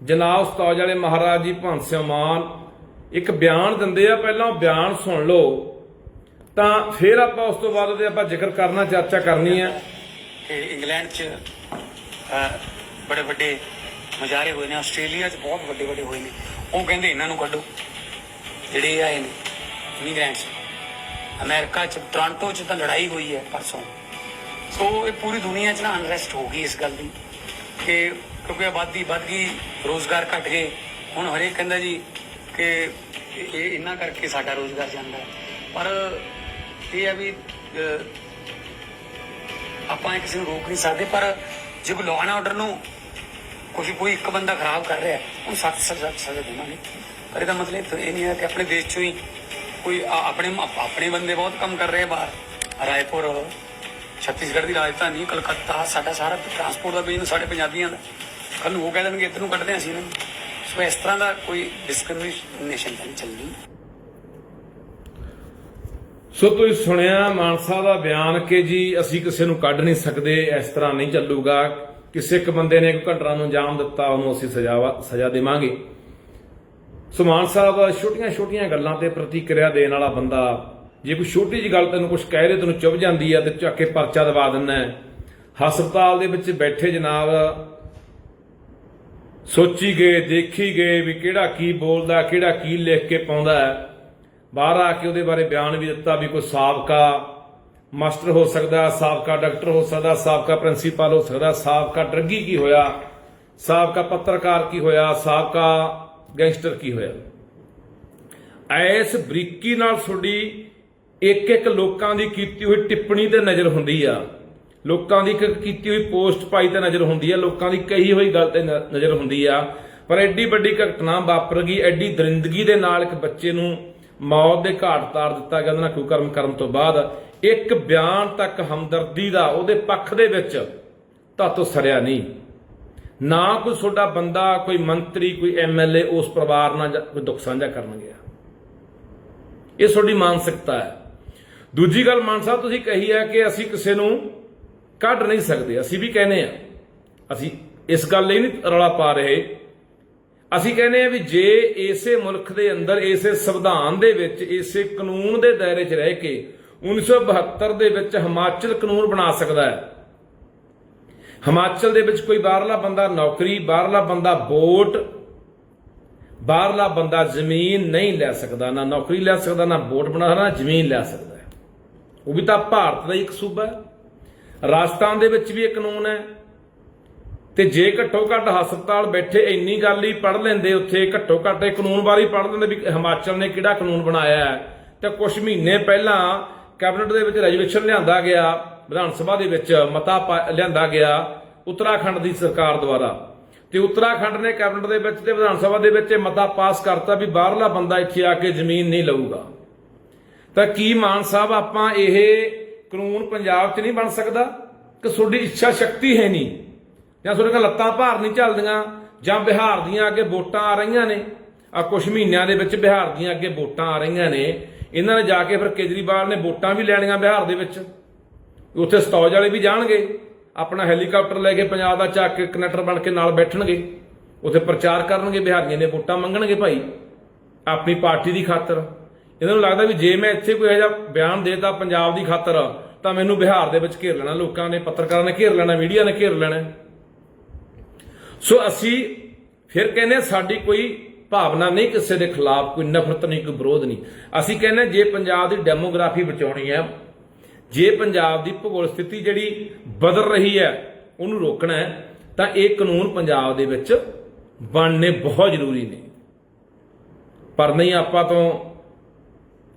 ਜਨਾਬ ਉਸਤਾਦ ਵਾਲੇ ਮਹਾਰਾਜ ਜੀ ਭੰਸ ਸਿੰਘ ਮਾਨ ਇੱਕ ਬਿਆਨ ਦਿੰਦੇ ਆ, ਪਹਿਲਾਂ ਉਹ ਬਿਆਨ ਸੁਣ ਲਓ। ਤਾਂ ਫਿਰ ਆਪਾਂ ਉਸ ਤੋਂ ਬਾਅਦ ਉਹਦੇ ਆਪਾਂ ਜ਼ਿਕਰ ਕਰਨਾ, ਚਰਚਾ ਕਰਨੀ ਹੈ ਕਿ ਇੰਗਲੈਂਡ 'ਚ ਬੜੇ ਵੱਡੇ ਮੁਜ਼ਾਹਰੇ ਹੋਏ ਨੇ, ਆਸਟ੍ਰੇਲੀਆ 'ਚ ਬਹੁਤ ਵੱਡੇ ਵੱਡੇ ਹੋਏ ਨੇ। ਉਹ ਕਹਿੰਦੇ ਇਹਨਾਂ ਨੂੰ ਕੱਢੋ, ਜਿਹੜੇ ਇਹ ਆਏ ਨੇ, ਇੰਗਲੈਂਡ 'ਚ। ਅਮਰੀਕਾ 'ਚ, ਟੋਰਾਂਟੋ 'ਚ ਤਾਂ ਲੜਾਈ ਹੋਈ ਹੈ ਪਰਸੋਂ। ਸੋ ਇਹ ਪੂਰੀ ਦੁਨੀਆ 'ਚ ਨਾ ਅਨਰੈਸਟ ਹੋ ਗਈ ਇਸ ਗੱਲ ਦੀ, ਕਿ ਕਿਉਂਕਿ ਆਬਾਦੀ ਵੱਧ ਗਈ ਰੋਜ਼ਗਾਰ ਘਟ ਗਏ ਹੁਣ ਹਰੇਕ ਕਹਿੰਦਾ ਜੀ ਕਿ ਇਹ ਇਹਨਾਂ ਕਰਕੇ ਸਾਡਾ ਰੋਜ਼ਗਾਰ ਜਾਂਦਾ ਪਰ ਇਹ ਆ ਵੀ ਆਪਾਂ ਕਿਸੇ ਨੂੰ ਰੋਕ ਨਹੀਂ ਸਕਦੇ ਪਰ ਜੇ ਕੋਈ ਲੋਅ ਐਂਡ ਆਰਡਰ ਨੂੰ ਕੋਈ ਕੋਈ ਇੱਕ ਬੰਦਾ ਖਰਾਬ ਕਰ ਰਿਹਾ ਹੈ, ਉਹਨੂੰ ਸਖਤ ਸਜ਼ਾ ਸਜ਼ਾ ਦੇਵਾਂਗੇ। ਪਰ ਇਹਦਾ ਮਤਲਬ ਇਹ ਨਹੀਂ ਹੈ ਕਿ ਆਪਣੇ ਦੇਸ਼ ਚੋਂ ਹੀ ਕੋਈ ਆਪਣੇ ਆਪਣੇ ਬੰਦੇ ਬਹੁਤ ਕੰਮ ਕਰ ਰਹੇ ਬਾਹਰ। ਰਾਏਪੁਰ ਛੱਤੀਸਗੜ੍ਹ ਦੀ ਰਾਜਧਾਨੀ ਕਲਕੱਤਾ ਸਾਡਾ ਸਾਰਾ ਟਰਾਂਸਪੋਰਟ ਦਾ ਬਿਜ਼ਨਸ ਸਾਡੇ ਪੰਜਾਬੀਆਂ ਦਾ। ਕੱਲ ਨੂੰ ਉਹ ਕਹਿ ਦੇਣਗੇ, ਇੱਧਰ ਨੂੰ ਕੱਢਦੇ ਅਸੀਂ ਇਹਨਾਂ ਨੂੰ। ਸੋ ਇਸ ਤਰ੍ਹਾਂ ਦਾ ਕੋਈ ਡਿਸਕ੍ਰਿਮੀਨੇਸ਼ਨ ਨਹੀਂ ਚੱਲਣੀ ਸੋ ਤੁਸੀਂ ਸੁਣਿਆ, ਮਾਨਸਾ ਦਾ ਬਿਆਨ ਕਿ ਜੀ ਅਸੀਂ ਕਿਸੇ ਨੂੰ ਕੱਢ ਨਹੀਂ ਸਕਦੇ, ਇਸ ਤਰ੍ਹਾਂ ਨਹੀਂ ਚੱਲੂਗਾ। ਕਿਸੇ ਇੱਕ ਬੰਦੇ ਨੇ ਕੋਈ ਘਟਨਾ ਨੂੰ ਅੰਜਾਮ ਦਿੱਤਾ, ਉਹਨੂੰ ਅਸੀਂ ਸਜ਼ਾ ਸਜ਼ਾ ਦੇਵਾਂਗੇ। ਸੋ ਮਾਨ ਸਾਹਿਬ ਛੋਟੀਆਂ-ਛੋਟੀਆਂ ਗੱਲਾਂ ਤੇ ਪ੍ਰਤੀਕਿਰਿਆ ਦੇਣ ਵਾਲਾ ਬੰਦਾ, ਜੇ ਕੋਈ ਛੋਟੀ ਜਿਹੀ ਗੱਲ ਤੈਨੂੰ ਕੁਝ ਕਹਿ ਦੇ ਤੈਨੂੰ ਚੁੱਭ ਜਾਂਦੀ ਆ, ਤੇ ਚੱਕ ਕੇ ਪਰਚਾ ਦਵਾ ਦਿੰਦਾ ਹਸਪਤਾਲ ਦੇ ਵਿੱਚ ਬੈਠੇ ਜਨਾਬ ਸੋਚੀ ਗਏ, ਦੇਖੀ ਗਏ ਵੀ ਕਿਹੜਾ ਕੀ ਬੋਲਦਾ, ਕਿਹੜਾ ਕੀ ਲਿਖ ਕੇ ਪਾਉਂਦਾ ਹੈ। ਬਾਹਰ ਆ ਕੇ ਉਹਦੇ ਬਾਰੇ ਬਿਆਨ ਵੀ ਦਿੱਤਾ ਵੀ ਕੋਈ ਸਾਬਕਾ ਮਾਸਟਰ ਹੋ ਸਕਦਾ, ਸਾਬਕਾ ਡਾਕਟਰ ਹੋ ਸਕਦਾ, ਸਾਬਕਾ ਪ੍ਰਿੰਸੀਪਲ ਹੋ ਸਕਦਾ, ਸਾਬਕਾ ਡਰੱਗੀ ਕੀ ਹੋਇਆ, ਸਾਬਕਾ ਪੱਤਰਕਾਰ ਕੀ ਹੋਇਆ, ਸਾਬਕਾ ਗੈਂਗਸਟਰ ਕੀ ਹੋਇਆ। ਐਸ ਬਰੀਕੀ ਨਾਲ ਤੁਹਾਡੀ ਇੱਕ ਇੱਕ ਲੋਕਾਂ ਦੀ ਕੀਤੀ ਹੋਈ ਟਿੱਪਣੀ ਤੇ ਨਜ਼ਰ ਹੁੰਦੀ ਆ। ਲੋਕਾਂ ਦੀ ਇੱਕ ਕੀਤੀ ਹੋਈ ਪੋਸਟ ਪਾਈ ਤਾਂ ਨਜ਼ਰ ਹੁੰਦੀ ਆ, ਲੋਕਾਂ ਦੀ ਕਹੀ ਹੋਈ ਗੱਲ ਤੇ ਨ- ਨਜ਼ਰ ਹੁੰਦੀ ਆ। ਪਰ ਐਡੀ ਵੱਡੀ ਘਟਨਾ ਵਾਪਰ ਗਈ, ਐਡੀ ਦਰਿੰਦਗੀ ਦੇ ਨਾਲ ਇੱਕ ਬੱਚੇ ਨੂੰ ਮੌਤ ਦੇ ਘਾਟ ਤਾਰ ਦਿੱਤਾ ਗਿਆ ਉਹਨਾਂ ਨਾਲ ਕੁਕਰਮ ਕਰਨ ਤੋਂ ਬਾਅਦ। ਇੱਕ ਬਿਆਨ ਤੱਕ ਹਮਦਰਦੀ ਦਾ ਉਹਦੇ ਪੱਖ ਦੇ ਵਿੱਚ ਤਾਤੋਂ ਸਰਿਆ ਨਹੀਂ। ਨਾ ਕੋਈ ਤੁਹਾਡਾ ਬੰਦਾ, ਕੋਈ ਮੰਤਰੀ, ਕੋਈ ਐਮਐਲਏ ਉਸ ਪਰਿਵਾਰ ਨਾਲ ਕੋਈ ਦੁੱਖ ਸਾਂਝਾ ਕਰਨ ਗਿਆ। ਇਹ ਤੁਹਾਡੀ ਮਾਨਸਿਕਤਾ ਹੈ। ਦੂਜੀ ਗੱਲ ਮਾਨ ਸਾਹਿਬ, ਤੁਸੀਂ ਕਹੀ ਹੈ ਕਿ ਅਸੀਂ ਕਿਸੇ ਨੂੰ ਕੱਢ ਨਹੀਂ ਸਕਦੇ, ਅਸੀਂ ਵੀ ਕਹਿੰਦੇ ਆ ਅਸੀਂ ਇਸ ਗੱਲ ਲਈ ਨਹੀਂ ਰੌਲਾ ਪਾ ਰਹੇ। ਅਸੀਂ ਕਹਿੰਦੇ ਆ ਵੀ ਜੇ ਇਸੇ ਮੁਲਕ ਦੇ ਅੰਦਰ, ਇਸੇ ਸੰਵਿਧਾਨ ਦੇ ਵਿੱਚ, ਇਸੇ ਕਾਨੂੰਨ ਦੇ ਦਾਇਰੇ 'ਚ ਰਹਿ ਕੇ 1972 ਦੇ ਵਿੱਚ ਹਿਮਾਚਲ ਕਾਨੂੰਨ ਬਣਾ ਸਕਦਾ ਹੈ। ਹਿਮਾਚਲ ਦੇ ਵਿੱਚ ਕੋਈ ਬਾਹਰਲਾ ਬੰਦਾ ਨੌਕਰੀ, ਬਾਹਰਲਾ ਬੰਦਾ ਵੋਟ, ਬਾਹਰਲਾ ਬੰਦਾ ਜ਼ਮੀਨ ਨਹੀਂ ਲੈ ਸਕਦਾ, ਨਾ ਨੌਕਰੀ ਲੈ ਸਕਦਾ, ਨਾ ਵੋਟ ਬਣਾ ਸਕਦਾ, ਨਾ ਜ਼ਮੀਨ ਲੈ ਸਕਦਾ ਉਹ ਵੀ ਤਾਂ ਭਾਰਤ ਦਾ ਹੀ ਇੱਕ ਸੂਬਾ ਹੈ। ਰਾਜਸਥਾਨ ਦੇ ਵਿੱਚ ਵੀ ਇਹ ਕਾਨੂੰਨ ਹੈ। ਤੇ ਜੇ ਘੱਟੋ ਘੱਟ ਹਸਪਤਾਲ ਬੈਠੇ ਇੰਨੀ ਗੱਲ ਹੀ ਪੜ ਲੈਂਦੇ, ਉੱਥੇ ਘੱਟੋ ਘੱਟ ਇਹ ਕਾਨੂੰਨ ਬਾਰੇ ਪੜ ਲੈਂਦੇ ਵੀ ਹਿਮਾਚਲ ਨੇ ਕਿਹੜਾ ਕਾਨੂੰਨ ਬਣਾਇਆ ਹੈ। ਤੇ ਕੁਝ ਮਹੀਨੇ ਪਹਿਲਾਂ ਕੈਬਨਿਟ ਦੇ ਵਿੱਚ ਰੈਜੂਲੇਸ਼ਨ ਲਿਆਂਦਾ ਗਿਆ, ਵਿਧਾਨ ਸਭਾ ਦੇ ਵਿੱਚ ਮਤਾ ਪਾ- ਲਿਆਂਦਾ ਗਿਆ ਉੱਤਰਾਖੰਡ ਦੀ ਸਰਕਾਰ ਦੁਆਰਾ। ਤੇ ਉੱਤਰਾਖੰਡ ਨੇ ਕੈਬਨਿਟ ਦੇ ਵਿੱਚ ਤੇ ਵਿਧਾਨ ਸਭਾ ਦੇ ਵਿੱਚ ਇਹ ਮਤਾ ਪਾਸ ਕਰਤਾ ਵੀ ਬਾਹਰਲਾ ਬੰਦਾ ਇੱਥੇ ਆ ਕੇ ਜ਼ਮੀਨ ਨਹੀਂ ਲਊਗਾ। ਤਾਂ ਕੀ ਮਾਨ ਸਾਹਿਬ ਆਪਾਂ ਇਹ ਕਾਨੂੰਨ ਪੰਜਾਬ 'ਚ ਨਹੀਂ ਬਣ ਸਕਦਾ, ਕਿ ਤੁਹਾਡੀ ਇੱਛਾ ਸ਼ਕਤੀ ਹੈ ਨਹੀਂ। ਜਾਂ ਤੁਹਾਡੇ ਕੋਲ ਲੱਤਾਂ ਭਾਰ ਨਹੀਂ ਚੱਲਦੀਆਂ, ਜਾਂ ਬਿਹਾਰ ਦੀਆਂ ਅੱਗੇ ਵੋਟਾਂ ਆ ਰਹੀਆਂ ਨੇ। ਆ ਕੁਝ ਮਹੀਨਿਆਂ ਦੇ ਵਿੱਚ ਬਿਹਾਰ ਦੀਆਂ ਅੱਗੇ ਵੋਟਾਂ ਆ ਰਹੀਆਂ ਨੇ। ਇਹਨਾਂ ਨੇ ਜਾ ਕੇ ਫਿਰ ਕੇਜਰੀਵਾਲ ਨੇ ਵੋਟਾਂ ਵੀ ਲੈਣੀਆਂ ਬਿਹਾਰ ਦੇ ਵਿੱਚ। ਉੱਥੇ ਸਤੌਜ ਵਾਲੇ ਵੀ ਜਾਣਗੇ। ਆਪਣਾ ਹੈਲੀਕਾਪਟਰ ਲੈ ਕੇ ਪੰਜਾਬ ਦਾ ਚੱਕ ਕੇ ਕਨੈਕਟਰ ਬਣ ਕੇ ਨਾਲ ਬੈਠਣਗੇ। ਉੱਥੇ ਪ੍ਰਚਾਰ ਕਰਨਗੇ, ਬਿਹਾਰੀਆਂ ਨੇ ਵੋਟਾਂ ਮੰਗਣਗੇ ਭਾਈ। ਆਪਣੀ ਪਾਰਟੀ ਦੀ ਖਾਤਰ। ਇਹਨਾਂ ਨੂੰ ਲੱਗਦਾ ਵੀ ਜੇ ਮੈਂ ਇੱਥੇ ਕੋਈ ਇਹੋ ਜਿਹਾ ਬਿਆਨ ਦੇਤਾ ਪੰਜਾਬ ਦੀ ਖਾਤਰ ਤਾਂ ਮੈਨੂੰ ਬਿਹਾਰ ਦੇ ਵਿੱਚ ਘੇਰ ਲੈਣਾ ਲੋਕਾਂ ਨੇ ਪੱਤਰਕਾਰਾਂ ਨੇ ਘੇਰ ਲੈਣਾ ਮੀਡੀਆ ਨੇ ਘੇਰ ਲੈਣਾ। ਸੋ ਅਸੀਂ ਫਿਰ ਕਹਿੰਦੇ ਹਾਂ, ਸਾਡੀ ਕੋਈ ਭਾਵਨਾ ਨਹੀਂ ਕਿਸੇ ਦੇ ਖਿਲਾਫ ਕੋਈ ਨਫ਼ਰਤ ਨਹੀਂ ਕੋਈ ਵਿਰੋਧ ਨਹੀਂ। ਅਸੀਂ ਕਹਿੰਦੇ ਜੇ ਪੰਜਾਬ ਦੀ ਡੈਮੋਗ੍ਰਾਫੀ ਬਚਾਉਣੀ ਹੈ ਜੇ ਪੰਜਾਬ ਦੀ ਭੂਗੋਲ ਸਥਿਤੀ ਜਿਹੜੀ ਬਦਲ ਰਹੀ ਹੈ ਉਹਨੂੰ ਰੋਕਣਾ ਹੈ ਤਾਂ ਇਹ ਕਾਨੂੰਨ ਪੰਜਾਬ ਦੇ ਵਿੱਚ ਬਣਨੇ ਬਹੁਤ ਜ਼ਰੂਰੀ ਨੇ। ਪਰ ਨਹੀਂ ਆਪਾਂ ਤੋਂ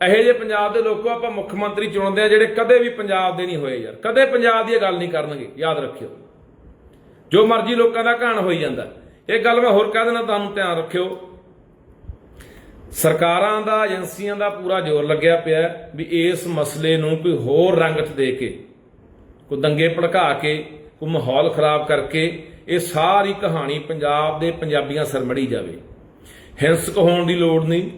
ਇਹੋ ਜਿਹੇ ਪੰਜਾਬ ਦੇ ਲੋਕੋ ਆਪਾਂ ਮੁੱਖ ਮੰਤਰੀ ਚੁਣਦੇ ਆ ਜਿਹੜੇ ਕਦੇ ਵੀ ਪੰਜਾਬ ਦੇ ਨਹੀਂ ਹੋਏ ਯਾਰ। ਕਦੇ ਪੰਜਾਬ ਦੀ ਇਹ ਗੱਲ ਨਹੀਂ ਕਰਨਗੇ, ਯਾਦ ਰੱਖਿਓ। ਜੋ ਮਰਜ਼ੀ ਲੋਕਾਂ ਦਾ ਘਾਣ ਹੋਈ ਜਾਂਦਾ। ਇਹ ਗੱਲ ਮੈਂ ਹੋਰ ਕਹਿ ਦੇਣਾ ਤੁਹਾਨੂੰ ਧਿਆਨ ਰੱਖਿਓ। ਸਰਕਾਰਾਂ ਦਾ, ਏਜੰਸੀਆਂ ਦਾ ਪੂਰਾ ਜ਼ੋਰ ਲੱਗਿਆ ਪਿਆ ਵੀ ਇਸ ਮਸਲੇ ਨੂੰ ਕੋਈ ਹੋਰ ਰੰਗਤ ਦੇ ਕੇ, ਕੋਈ ਦੰਗੇ ਭੜਕਾ ਕੇ, ਕੋਈ ਮਾਹੌਲ ਖਰਾਬ ਕਰਕੇ ਇਹ ਸਾਰੀ ਕਹਾਣੀ ਪੰਜਾਬ ਦੇ ਪੰਜਾਬੀਆਂ ਸਿਰ ਮੜੀ ਜਾਵੇ। ਹਿੰਸਕ ਹੋਣ ਦੀ ਲੋੜ ਨਹੀਂ।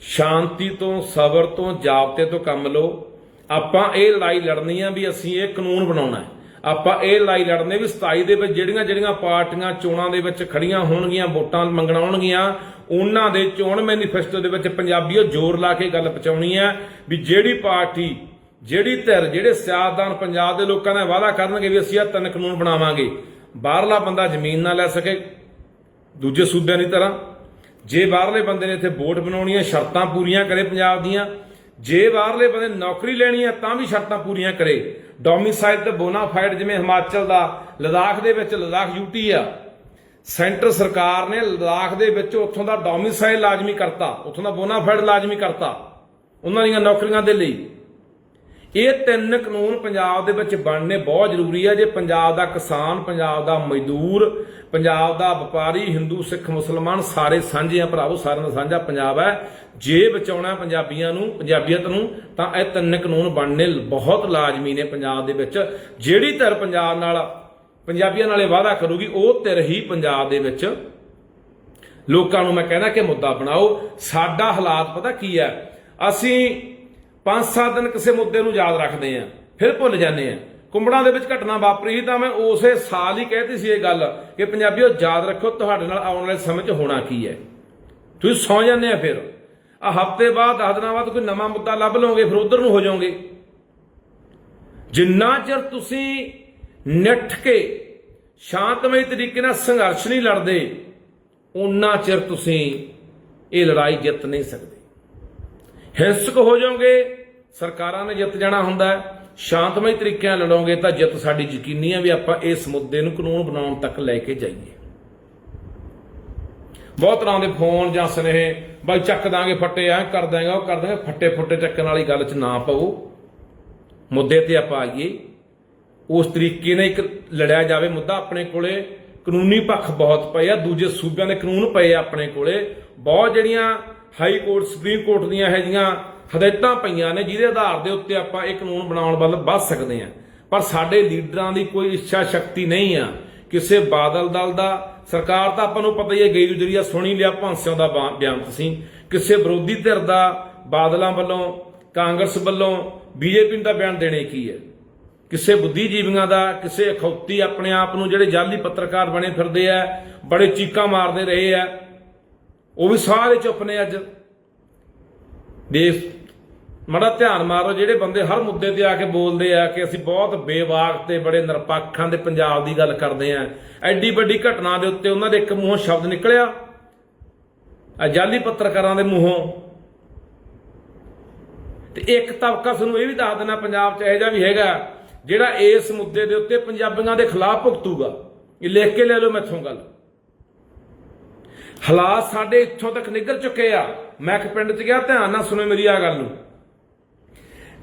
ਸ਼ਾਂਤੀ ਤੋਂ, ਸਬਰ ਤੋਂ, ਜਾਬਤੇ ਤੋਂ ਕੰਮ ਲਓ। ਆਪਾਂ ਇਹ ਲੜਾਈ ਲੜਨੀ ਆ ਵੀ ਅਸੀਂ ਇਹ ਕਾਨੂੰਨ ਬਣਾਉਣਾ ਹੈ। ਆਪਾਂ ਇਹ ਲੜਾਈ ਲੜਨੇ ਵੀ 27 ਦੇ ਵਿੱਚ ਜਿਹੜੀਆਂ ਜਿਹੜੀਆਂ ਪਾਰਟੀਆਂ ਚੋਣਾਂ ਦੇ ਵਿੱਚ ਖੜੀਆਂ ਹੋਣਗੀਆਂ, ਵੋਟਾਂ ਮੰਗਣ ਆਉਣਗੀਆਂ ਉਹਨਾਂ ਦੇ ਚੋਣ ਮੈਨੀਫੈਸਟੋ ਦੇ ਵਿੱਚ ਪੰਜਾਬੀਓ ਜ਼ੋਰ ਲਾ ਕੇ ਗੱਲ ਪਹੁੰਚਾਉਣੀ ਹੈ ਵੀ ਜਿਹੜੀ ਪਾਰਟੀ, ਜਿਹੜੀ ਧਿਰ, ਜਿਹੜੇ ਸਿਆਸਤਦਾਨ ਪੰਜਾਬ ਦੇ ਲੋਕਾਂ ਦਾ ਵਾਅਦਾ ਕਰਨਗੇ ਵੀ ਅਸੀਂ ਇਹ ਤਿੰਨ ਕਾਨੂੰਨ ਬਣਾਵਾਂਗੇ। ਬਾਹਰਲਾ ਬੰਦਾ ਜ਼ਮੀਨ ਨਾ ਲੈ ਸਕੇ, ਦੂਜੇ ਸੂਬਿਆਂ ਦੀ ਤਰ੍ਹਾਂ। ਜੇ ਬਾਹਰਲੇ ਬੰਦੇ ਨੇ ਇੱਥੇ ਵੋਟ ਹੈ ਸ਼ਰਤਾਂ ਪੂਰੀਆਂ ਕਰੇ ਪੰਜਾਬ ਦੀਆਂ, ਜੇ ਬਾਹਰਲੇ ਬੰਦੇ ਨੌਕਰੀ ਲੈਣੀ ਹੈ ਤਾਂ ਵੀ ਸ਼ਰਤਾਂ ਪੂਰੀਆਂ ਕਰੇ। ਡੋਮਿਸਾਈਲ ਤੇ ਬੋਨਾਫਾਈਡ ਜਿਵੇਂ ਹਿਮਾਚਲ ਦਾ, ਲਦਾਖ ਦੇ ਵਿੱਚ ਲਦਾਖ ਯੂਟੀ ਆ। ਸੈਂਟਰ ਸਰਕਾਰ ਨੇ ਲਦਾਖ ਦੇ ਵਿੱਚ ਉੱਥੋਂ ਦਾ ਡੋਮਿਸਾਈਲ ਲਾਜ਼ਮੀ ਕਰਤਾ, ਉੱਥੋਂ ਦਾ ਬੋਨਾਫਾਈਡ ਲਾਜ਼ਮੀ ਕਰਤਾ, ਉਹਨਾਂ ਦੀਆਂ ਨੌਕਰੀਆਂ ਦੇ ਲਈ। ਇਹ ਤਿੰਨ ਕਾਨੂੰਨ ਪੰਜਾਬ ਦੇ ਵਿੱਚ ਬਣਨੇ ਬਹੁਤ ਜ਼ਰੂਰੀ ਹੈ ਜੇ ਪੰਜਾਬ ਦਾ ਕਿਸਾਨ, ਪੰਜਾਬ ਦਾ ਮਜ਼ਦੂਰ, ਪੰਜਾਬ ਦਾ ਵਪਾਰੀ, ਹਿੰਦੂ, ਸਿੱਖ, ਮੁਸਲਮਾਨ ਸਾਰੇ ਸਾਂਝੇ ਆ ਭਰਾਵੋ, ਸਾਰਿਆਂ ਦਾ ਸਾਂਝਾ ਪੰਜਾਬ ਹੈ ਜੇ ਬਚਾਉਣਾ ਪੰਜਾਬੀਆਂ ਨੂੰ, ਪੰਜਾਬੀਅਤ ਨੂੰ, ਤਾਂ ਇਹ ਤਿੰਨ ਕਾਨੂੰਨ ਬਣਨੇ ਬਹੁਤ ਲਾਜ਼ਮੀ ਨੇ ਪੰਜਾਬ ਦੇ ਵਿੱਚ। ਜਿਹੜੀ ਧਿਰ ਪੰਜਾਬ ਨਾਲ, ਪੰਜਾਬੀਆਂ ਨਾਲੇ ਵਾਅਦਾ ਕਰੂਗੀ, ਉਹ ਧਿਰ ਹੀ ਪੰਜਾਬ ਦੇ ਵਿੱਚ। ਲੋਕਾਂ ਨੂੰ ਮੈਂ ਕਹਿੰਦਾ ਕਿ ਮੁੱਦਾ ਬਣਾਓ। ਸਾਡਾ ਹਾਲਾਤ ਪਤਾ ਕੀ ਹੈ ਅਸੀਂ 5-7 ਦਿਨ ਕਿਸੇ ਮੁੱਦੇ ਨੂੰ ਯਾਦ ਰੱਖਦੇ ਆਂ, ਫਿਰ ਭੁੱਲ ਜਾਂਦੇ ਆਂ। ਕੁੰਬੜਾਂ ਦੇ ਵਿੱਚ ਘਟਨਾ ਵਾਪਰੀ ਸੀ ਤਾਂ ਮੈਂ ਉਸੇ ਸਾਲ ਹੀ ਕਹਿਤੀ ਸੀ ਇਹ ਗੱਲ ਕਿ ਪੰਜਾਬੀਓ, ਯਾਦ ਰੱਖੋ, ਤੁਹਾਡੇ ਨਾਲ ਆਉਣ ਵਾਲੇ ਸਮੇਂ 'ਚ ਹੋਣਾ ਕੀ ਹੈ। ਤੁਸੀਂ ਸੌ ਜਾਂਦੇ ਆ ਫਿਰ। ਆ ਹਫ਼ਤੇ ਬਾਅਦ, ਦਸ ਦਿਨਾਂ ਬਾਅਦ ਕੋਈ ਨਵਾਂ ਮੁੱਦਾ ਲੱਭ ਲਓਗੇ ਫਿਰ ਉਧਰ ਨੂੰ ਹੋ ਜਾਓਗੇ। ਜਿੰਨਾ ਚਿਰ ਤੁਸੀਂ ਨਿੱਠ ਕੇ, ਸ਼ਾਂਤਮਈ ਤਰੀਕੇ ਨਾਲ ਸੰਘਰਸ਼ ਨਹੀਂ ਲੜਦੇ ਉਨਾ ਚਿਰ ਤੁਸੀਂ ਇਹ ਲੜਾਈ ਜਿੱਤ ਨਹੀਂ ਸਕਦੇ। ਹਿੰਸਕ ਹੋ ਜਾਓਗੇ ਸਰਕਾਰਾਂ ਨੇ ਜਿੱਤ ਜਾਣਾ ਹੁੰਦਾ ਸ਼ਾਂਤਮਈ ਤਰੀਕੇ ਨਾਲ ਲੜੋਗੇ ਤਾਂ ਜਿੱਤ ਸਾਡੀ ਯਕੀਨੀ ਹੈ ਵੀ ਆਪਾਂ ਇਸ ਮੁੱਦੇ ਨੂੰ ਕਾਨੂੰਨ ਬਣਾਉਣ ਤੱਕ ਲੈ ਕੇ ਜਾਈਏ। ਬਹੁਤ ਤਰ੍ਹਾਂ ਦੇ ਫੋਨ ਜਾਂ ਸੁਨੇਹੇ, ਬਾਈ ਚੱਕ ਦਾਂਗੇ ਫੱਟੇ, ਐ ਕਰ ਦਾਂਗੇ ਉਹ ਕਰ ਦਾਂਗੇ ਫੱਟੇ ਫੁੱਟੇ ਚੱਕਣ ਵਾਲੀ ਗੱਲ 'ਚ ਨਾ ਪਾਓ ਮੁੱਦੇ ਤੇ ਆਪਾਂ ਆਈਏ। ਉਸ ਤਰੀਕੇ ਨਾਲ ਇੱਕ ਲੜਿਆ ਜਾਵੇ, ਮੁੱਦਾ ਆਪਣੇ ਕੋਲੇ ਕਾਨੂੰਨੀ ਪੱਖ ਬਹੁਤ ਪਏ ਆ, ਦੂਜੇ ਸੂਬਿਆਂ ਦੇ ਕਾਨੂੰਨ ਪਏ ਆ ਆਪਣੇ ਕੋਲੇ। ਬਹੁਤ ਜਿਹੜੀਆਂ ਹਾਈ ਕੋਰਟ, ਸੁਪਰੀਮ ਕੋਰਟ ਦੀਆਂ ਇਹ ਜੀਆਂ ਹਦਾਇਤਾਂ ਪਈਆਂ ਨੇ, ਜਿਹਦੇ ਆਧਾਰ ਦੇ ਉੱਤੇ ਆਪਾਂ ਇਹ ਕਾਨੂੰਨ ਬਣਾਉਣ ਵੱਲ ਵੱਧ ਸਕਦੇ ਆ ਪਰ ਸਾਡੇ ਲੀਡਰਾਂ ਦੀ ਕੋਈ ਇੱਛਾ ਸ਼ਕਤੀ ਨਹੀਂ ਆ ਕਿਸੇ ਬਾਦਲ ਦਲ ਦਾ। ਸਰਕਾਰ ਤਾਂ ਆਪਾਂ ਨੂੰ ਪਤਾ ਹੀ ਹੈ, ਗਈ ਗੁਜਰੀਆ ਸੁਣੀ ਲਿਆ ਭਾਂਸਿਆਂ ਦਾ ਬਿਆਨ ਤੁਸੀਂ। ਕਿਸੇ ਵਿਰੋਧੀ ਧਿਰ ਦਾ ਬਾਦਲਾਂ ਵੱਲੋਂ, ਕਾਂਗਰਸ ਵੱਲੋਂ, ਬੀਜੇਪੀ ਨੂੰ ਤਾਂ ਬਿਆਨ ਦੇਣੇ ਕੀ ਹੈ? ਕਿਸੇ ਬੁੱਧੀਜੀਵੀਆਂ ਦਾ, ਕਿਸੇ ਅਖੌਤੀ ਆਪਣੇ ਆਪ ਨੂੰ ਜਿਹੜੇ ਜਾਲੀ ਪੱਤਰਕਾਰ ਬਣੇ ਫਿਰਦੇ ਆ, ਬੜੇ ਚੀਕਾਂ ਮਾਰਦੇ ਰਹੇ ਆ, ਉਹ ਵੀ ਸਾਰੇ ਚੁੱਪ ਨੇ ਅੱਜ। ਦੇਸ਼ ਮੜਾ ਧਿਆਨ ਮਾਰੋ, ਜਿਹੜੇ ਬੰਦੇ ਹਰ ਮੁੱਦੇ ਤੇ ਆ ਕੇ ਬੋਲਦੇ ਆ ਕਿ ਅਸੀਂ ਬਹੁਤ ਬੇਵਾਕ ਤੇ ਬੜੇ ਨਿਰਪੱਖਾਂ ਦੇ ਪੰਜਾਬ ਦੀ ਗੱਲ ਕਰਦੇ ਆ। ਐਡੀ ਵੱਡੀ ਘਟਨਾ ਦੇ ਉੱਤੇ ਉਹਨਾਂ ਦੇ ਇੱਕ ਮੂੰਹੋਂ ਸ਼ਬਦ ਨਿਕਲਿਆ। ਅਜ਼ਾਲੀ ਪੱਤਰਕਾਰਾਂ ਦੇ ਮੂੰਹੋਂ। ਤੇ ਇੱਕ ਤਬਕਾ ਤੁਹਾਨੂੰ ਇਹ ਵੀ ਦੱਸ ਦੇਣਾ ਪੰਜਾਬ 'ਚ ਇਹੋ ਜਿਹਾ ਵੀ ਹੈਗਾ, ਜਿਹੜਾ ਇਸ ਮੁੱਦੇ ਦੇ ਉੱਤੇ ਪੰਜਾਬੀਆਂ ਦੇ ਖਿਲਾਫ ਭੁਗਤੂਗਾ। ਇਹ ਲਿਖ ਕੇ ਲੈ ਲਓ ਮੈਥੋਂ ਗੱਲ। ਹਾਲਾਤ ਸਾਡੇ ਇੱਥੋਂ ਤੱਕ ਨਿਕਲ ਚੁੱਕੇ ਆ। ਮੈਂ ਇੱਕ ਪਿੰਡ 'ਚ ਗਿਆ, ਧਿਆਨ ਨਾਲ ਸੁਣੋ ਮੇਰੀ ਆ ਗੱਲ ਨੂੰ।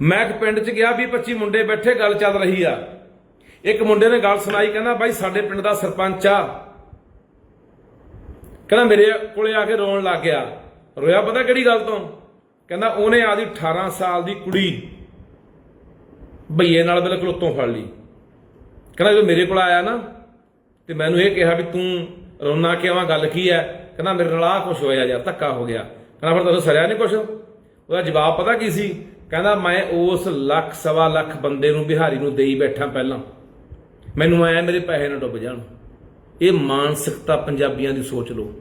ਮੈਂ ਇੱਕ ਪਿੰਡ 'ਚ ਗਿਆ 20 25 ਮੁੰਡੇ ਬੈਠੇ, ਗੱਲ ਚੱਲ ਰਹੀ ਆ। ਇੱਕ ਮੁੰਡੇ ਨੇ ਗੱਲ ਸੁਣਾਈ, ਕਹਿੰਦਾ, ਬਾਈ, ਸਾਡੇ ਪਿੰਡ ਦਾ ਸਰਪੰਚ ਆ। ਕਹਿੰਦਾ, ਮੇਰੇ ਕੋਲੇ ਆ ਕੇ ਰੋਣ ਲੱਗ ਗਿਆ। ਰੋਇਆ ਪਤਾ ਕਿਹੜੀ ਗੱਲ ਤੋਂ? ਕਹਿੰਦਾ, ਉਹਨੇ ਆਦੀ 18 ਸਾਲ ਦੀ ਕੁੜੀ ਭਈਏ ਨਾਲ ਬਿਲਕੁਲ ਉੱਤੋਂ ਫੜ ਲਈ। ਕਹਿੰਦਾ, ਜਦੋਂ ਮੇਰੇ ਕੋਲ ਆਇਆ ਨਾ, ਤੇ ਮੈਨੂੰ ਇਹ ਕਿਹਾ ਵੀ ਤੂੰ ਰੋਣਾ ਕਿਉਂ ਆ, ਗੱਲ ਕੀ ਹੈ ਕਹਿੰਦਾ, ਮੇਰੇ ਨਾਲ ਆ ਕੁਝ ਹੋਇਆ ਜਾਂ ਧੱਕਾ ਹੋ ਗਿਆ। ਕਹਿੰਦਾ, ਫਿਰ ਤੁਹਾਨੂੰ ਸਰਿਆ ਨਹੀਂ ਕੁਝ ਉਹਦਾ ਜਵਾਬ ਪਤਾ ਕੀ ਸੀ? ਕਹਿੰਦਾ, ਮੈਂ ਉਸ ਲੱਖ, ਸਵਾ ਲੱਖ ਬੰਦੇ ਨੂੰ ਬਿਹਾਰੀ ਨੂੰ ਦੇਈ ਬੈਠਾ ਪਹਿਲਾਂ। ਮੈਨੂੰ ਆਇਆ ਮੇਰੇ ਪੈਸੇ ਨਾ ਡੁੱਬ ਜਾਣ। ਇਹ ਮਾਨਸਿਕਤਾ ਪੰਜਾਬੀਆਂ ਦੀ ਸੋਚ ਲਓ।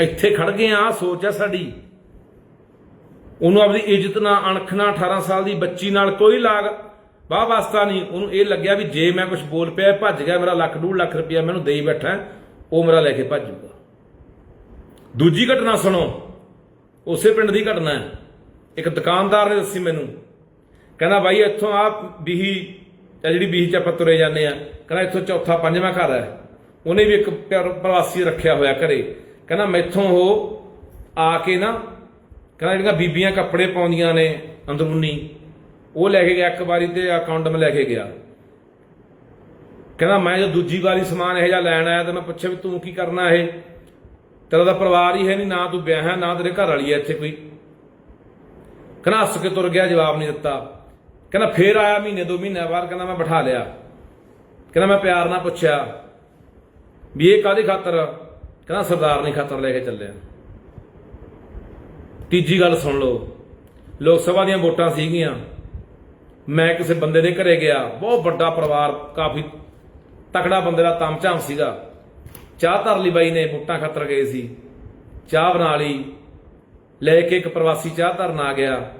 ਇੱਥੇ ਖੜ ਗਏ ਆ, ਆਹ ਸੋਚ ਆ ਸਾਡੀ। ਉਹਨੂੰ ਆਪਣੀ ਇੱਜ਼ਤ ਨਾਲ ਅਣਖ ਨਾਲ 18 ਸਾਲ ਦੀ ਬੱਚੀ ਨਾਲ ਕੋਈ ਲਾਗ ਵਾਹ ਵਾਸਤਾ ਨਹੀਂ। ਉਹਨੂੰ ਇਹ ਲੱਗਿਆ ਵੀ ਜੇ ਮੈਂ ਕੁਝ ਬੋਲ ਪਿਆ, ਭੱਜ ਗਿਆ ਮੇਰਾ ਲੱਖ, ਡੂਢ ਲੱਖ ਰੁਪਇਆ ਮੈਨੂੰ ਦੇਈ ਬੈਠਾ, ਉਹ ਮੇਰਾ ਲੈ ਕੇ ਭੱਜੂਗਾ ਦੂਜੀ ਘਟਨਾ ਸੁਣੋ। ਉਸੇ ਪਿੰਡ ਦੀ ਘਟਨਾ ਹੈ। ਇੱਕ ਦੁਕਾਨਦਾਰ ਨੇ ਦੱਸੀ ਮੈਨੂੰ, ਕਹਿੰਦਾ ਬਾਈ ਇੱਥੋਂ ਆ ਬੀਹੀ, ਇਹ ਜਿਹੜੀ ਬੀਹੀ ਚ ਆਪਾਂ ਤੁਰੇ ਜਾਂਦੇ ਆ ਕਹਿੰਦਾ ਇੱਥੋਂ ਚੌਥਾ ਪੰਜਵਾਂ ਘਰ ਹੈ। ਉਹਨੇ ਵੀ ਇੱਕ ਪਿਆਰ- ਪ੍ਰਵਾਸੀ ਰੱਖਿਆ ਹੋਇਆ ਘਰੇ। ਕਹਿੰਦਾ ਮੈਥੋਂ ਉਹ ਆ ਕੇ ਨਾ, ਕਹਿੰਦਾ ਜਿਹੜੀਆਂ ਬੀਬੀਆਂ ਕੱਪੜੇ ਪਾਉਂਦੀਆਂ ਨੇ ਅੰਦਰੂਨੀ, ਉਹ ਲੈ ਕੇ ਗਿਆ, ਇੱਕ ਵਾਰੀ ਤੇ ਆ ਕੰਡਮ ਲੈ ਕੇ ਗਿਆ। ਕਹਿੰਦਾ ਮੈਂ ਜਦੋਂ ਦੂਜੀ ਵਾਰੀ ਸਮਾਨ ਇਹ ਜਿਹਾ ਲੈਣ ਆਇਆ ਤਾਂ ਮੈਂ ਪੁੱਛਿਆ ਵੀ ਤੂੰ ਕੀ ਕਰਨਾ ਇਹ? ਤੇਰਾ ਤਾਂ ਪਰਿਵਾਰ ਹੀ ਹੈ ਨਹੀਂ ਨਾ ਤੂੰ ਵਿਆਹ ਹੈ, ਨਾ ਤੇਰੇ ਘਰ ਵਾਲੀ ਹੈ ਇੱਥੇ ਕੋਈ। ਕਹਿੰਦਾ ਹੱਸ ਕੇ ਤੁਰ ਗਿਆ, ਜਵਾਬ ਨਹੀਂ ਦਿੱਤਾ। ਕਹਿੰਦਾ ਫੇਰ ਆਇਆ ਮਹੀਨੇ ਦੋ ਮਹੀਨੇ ਬਾਅਦ, ਕਹਿੰਦਾ ਮੈਂ ਬਿਠਾ ਲਿਆ। ਕਹਿੰਦਾ ਮੈਂ ਪਿਆਰ ਨਾਲ ਪੁੱਛਿਆ ਵੀ ਇਹ ਕਾਦੀ ਖਾਤਰ? ਕਹਿੰਦਾ ਸਰਦਾਰ ਨਹੀਂ ਖਾਤਰ ਲੈ ਕੇ ਚੱਲਿਆ। ਤੀਜੀ ਗੱਲ ਸੁਣ ਲਓ। ਲੋਕ ਸਭਾ ਦੀਆਂ ਵੋਟਾਂ ਸੀਗੀਆਂ। ਮੈਂ ਕਿਸੇ ਬੰਦੇ ਦੇ ਘਰੇ ਗਿਆ। ਬਹੁਤ ਵੱਡਾ ਪਰਿਵਾਰ, ਕਾਫੀ ਤਕੜਾ ਬੰਦੇ ਦਾ ਤਮਝਾਮ ਸੀਗਾ। ਚਾਹ ਧਰ ਲਈ ਬਾਈ ਨੇ ਬੁੱਟਾਂ ਖਤਰ ਗਏ ਸੀ। ਚਾਹ ਬਣਾ ਲਈ। ਲੈ ਕੇ ਇੱਕ ਪ੍ਰਵਾਸੀ ਚਾਹ ਧਰਨ ਆ ਗਿਆ।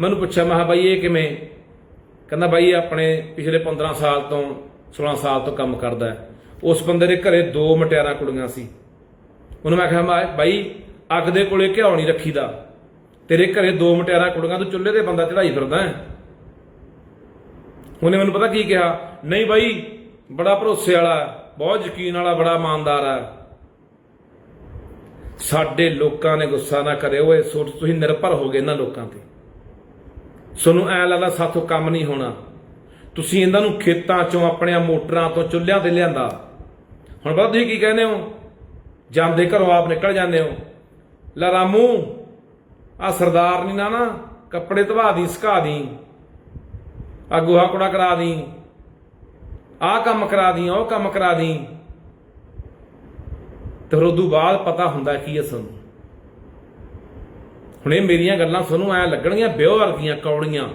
ਮੈਨੂੰ ਪੁੱਛਿਆ, ਮੈਂ ਕਿਹਾ, ਬਾਈ, ਇਹ ਕਿਵੇਂ? ਕਹਿੰਦਾ, ਬਾਈ ਆਪਣੇ ਪਿਛਲੇ 15 ਸਾਲ ਤੋਂ 16 ਸਾਲ ਤੋਂ ਕੰਮ ਕਰਦਾ ਉਸ ਬੰਦੇ ਦੇ ਘਰੇ ਦੋ ਮਟਿਆਰਾਂ ਕੁੜੀਆਂ ਸੀ। ਉਹਨੂੰ ਮੈਂ ਕਿਹਾ, ਮੈਂ- ਬਾਈ, ਅੱਗ ਦੇ ਕੋਲੇ ਘਿਓ ਨਹੀਂ ਰੱਖੀਦਾ। ਤੇਰੇ ਘਰੇ ਦੋ ਮਟਿਆਰਾਂ ਕੁੜੀਆਂ, ਤੂੰ ਚੁੱਲ੍ਹੇ ਤੇ ਬੰਦਾ ਚੜਾਈ ਫਿਰਦਾ ਉਹਨੇ ਮੈਨੂੰ ਪਤਾ ਕੀ ਕਿਹਾ? ਨਹੀਂ ਬਾਈ, ਬੜਾ ਭਰੋਸੇ ਵਾਲਾ ਬਹੁਤ ਯਕੀਨ ਵਾਲਾ, ਬੜਾ ਇਮਾਨਦਾਰ ਹੈ। ਸਾਡੇ ਲੋਕਾਂ ਨੇ ਗੁੱਸਾ ਨਾ ਕਰਿਓ ਇਹ ਸੋਚ, ਤੁਸੀਂ ਨਿਰਭਰ ਹੋ ਗਏ ਇਹਨਾਂ ਲੋਕਾਂ ਤੇ। ਤੁਹਾਨੂੰ ਐ ਲੱਗਦਾ ਸਾਥੋਂ ਕੰਮ ਨਹੀਂ ਹੋਣਾ। ਤੁਸੀਂ ਇਹਨਾਂ ਨੂੰ ਖੇਤਾਂ ਚੋਂ, ਆਪਣੀਆਂ ਮੋਟਰਾਂ ਤੋਂ ਚੁੱਲ੍ਹਿਆਂ ਤੇ ਲਿਆਂਦਾ। ਹੁਣ ਪਤਾ ਤੁਸੀਂ ਕੀ ਕਹਿੰਦੇ ਹੋ? ਜਾਂਦੇ ਘਰੋਂ ਆਪ ਨਿਕਲ ਜਾਂਦੇ ਹੋ। ਲੈ ਰਾਮੂ ਆ ਸਰਦਾਰ ਨਹੀਂ ਨਾ ਨਾ, ਕੱਪੜੇ ਧਵਾ ਦੀ, ਸੁਕਾ ਦੀ। ਆ ਗੋਹਾ ਕੁੜਾ ਕਰਾ ਦੀ। ਆ ਕੰਮ ਕਰਾ ਦੀ, ਉਹ ਕੰਮ ਕਰਾ ਦੀ। ਤੇ ਫਿਰ ਉਦੋਂ ਬਾਅਦ ਪਤਾ ਹੁੰਦਾ ਕੀ ਹੈ ਸਾਨੂੰ। ਹੁਣ ਇਹ ਮੇਰੀਆਂ ਗੱਲਾਂ ਤੁਹਾਨੂੰ ਐ ਲੱਗਣਗੀਆਂ ਵਿਓ ਵਰਗੀਆਂ ਕੌੜੀਆਂ।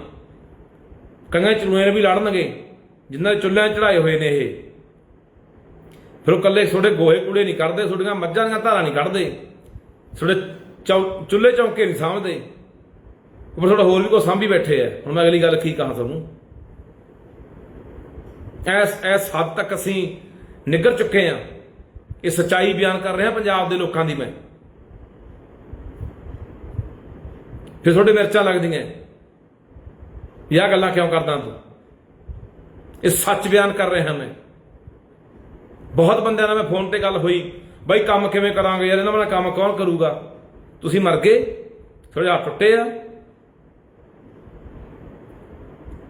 ਕੰਗਾਂ ਚਲੂਏ ਵੀ ਲੜਨਗੇ, ਜਿਨ੍ਹਾਂ ਦੇ ਚੁੱਲ੍ਹਿਆਂ ਚੜਾਏ ਹੋਏ ਨੇ ਇਹ। ਫਿਰ ਉਹ ਕੱਲੇ ਤੁਹਾਡੇ ਗੋਹੇ ਕੂੜੇ ਨਹੀਂ ਕਰਦੇ ਤੁਹਾਡੀਆਂ ਮੱਝਾਂ ਦੀਆਂ ਧਾਰਾਂ ਨਹੀਂ ਕੱਢਦੇ, ਤੁਹਾਡੇ ਚੌ- ਚੁੱਲ੍ਹੇ ਚੌਂਕੇ ਨਹੀਂ ਸਾਂਭਦੇ। ਉੱਪਰ ਤੁਹਾਡਾ ਹੋਰ ਵੀ ਕੋਈ ਸਾਂਭੀ ਬੈਠੇ ਆ। ਹੁਣ ਮੈਂ ਅਗਲੀ ਗੱਲ ਕੀ ਕਹਾਂ ਤੁਹਾਨੂੰ? ਐਸ ਐਸ ਹੱਦ ਤੱਕ ਅਸੀਂ ਨਿੱਗਰ ਚੁੱਕੇ ਆ। ਇਹ ਸੱਚਾਈ ਬਿਆਨ ਕਰ ਰਿਹਾ ਪੰਜਾਬ ਦੇ ਲੋਕਾਂ ਦੀ ਮੈਂ। ਫਿਰ ਤੁਹਾਡੇ ਮਿਰਚਾਂ ਲੱਗਦੀਆਂ। ਵੀ ਆਹ ਗੱਲਾਂ ਕਿਉਂ ਕਰਦਾ ਤੂੰ? ਇਹ ਸੱਚ ਬਿਆਨ ਕਰ ਰਿਹਾ ਮੈਂ। ਬਹੁਤ ਬੰਦਿਆਂ ਨਾਲ ਮੈਂ ਫੋਨ ਤੇ ਗੱਲ ਹੋਈ, ਬਾਈ ਕੰਮ ਕਿਵੇਂ ਕਰਾਂਗੇ ਯਾਰ, ਇਹਨਾਂ ਨਾਲ ਕੰਮ ਕੌਣ ਕਰੂਗਾ? ਤੁਸੀਂ ਮਰ ਗਏ ਤੁਹਾਡੇ ਹੱਥ ਟੁੱਟੇ ਆ।